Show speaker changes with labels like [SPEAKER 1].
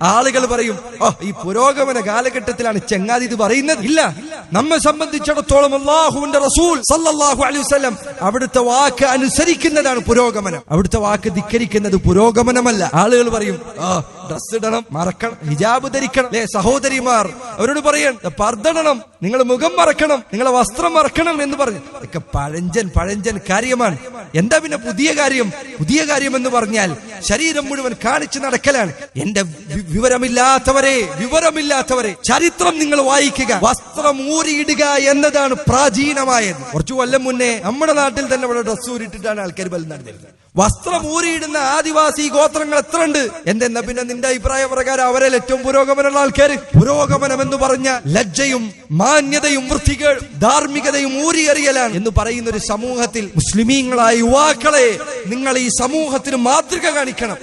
[SPEAKER 1] ആളുകൾ പറയും ഓ ഈ പുരോഗമന കാലഘട്ടത്തിലാണ് ചെങ്ങാതി ഇത് പറയുന്നത്. ഇല്ല. നമ്മെ സംബന്ധിച്ചിടത്തോളം അള്ളാഹുവിന്റെ റസൂൽ സല്ലല്ലാഹു അലൈഹി വസല്ലം അവിടുത്തെ വാക്ക് അനുസരിക്കുന്നതാണ് പുരോഗമനം. അവിടുത്തെ വാക്ക് ധിക്കരിക്കുന്നത് പുരോഗമനമല്ല. ആളുകൾ പറയും ഡ്രസ് ഇടണം മറക്കണം ഹിജാബ് ധരിക്കണം. അല്ലെ സഹോദരിമാർ അവരോട് പറയണം പർദ്ദടണം നിങ്ങൾ മുഖം മറക്കണം നിങ്ങളെ വസ്ത്രം മറക്കണം എന്ന് പറഞ്ഞു. ഇതൊക്കെ പഴഞ്ചൻ പഴഞ്ചൻ കാര്യമാണ്. എന്താ പിന്നെ പുതിയ കാര്യം? പുതിയ കാര്യം എന്ന് പറഞ്ഞാൽ ശരീരം മുഴുവൻ കാണിച്ചു നടക്കലാണ്. എന്റെ വിവരമില്ലാത്തവരെ വിവരമില്ലാത്തവരെ ചരിത്രം നിങ്ങൾ വായിക്കുക. വസ്ത്രം ഊരിയിടുക എന്നതാണ് പ്രാചീനമായത്. കുറച്ചു കൊല്ലം മുന്നേ നമ്മുടെ നാട്ടിൽ തന്നെ ഇവിടെ ഡ്രസ് ഊരിട്ടിട്ടാണ് ആൾക്കാർ ബലം നടന്നിരുന്നത്. വസ്ത്രം ഊരിയിടുന്ന ആദിവാസി ഗോത്രങ്ങൾ എത്ര ഉണ്ട് എന്തെന്ന പിന്നെ നിന്റെ അഭിപ്രായ പ്രകാരം അവരെ ഏറ്റവും പുരോഗമനമുള്ള ആൾക്കാർ പുരോഗമനം എന്ന് പറഞ്ഞ ലജ്ജയും മാന്യതയും വൃത്തികൾ ധാർമ്മികതയും ഊരിയറിയലാണ് എന്ന് പറയുന്ന ഒരു സമൂഹത്തിൽ മുസ്ലിമീങ്ങളായ യുവാക്കളെ നിങ്ങൾ ഈ സമൂഹത്തിന് മാതൃക കാണിക്കണം.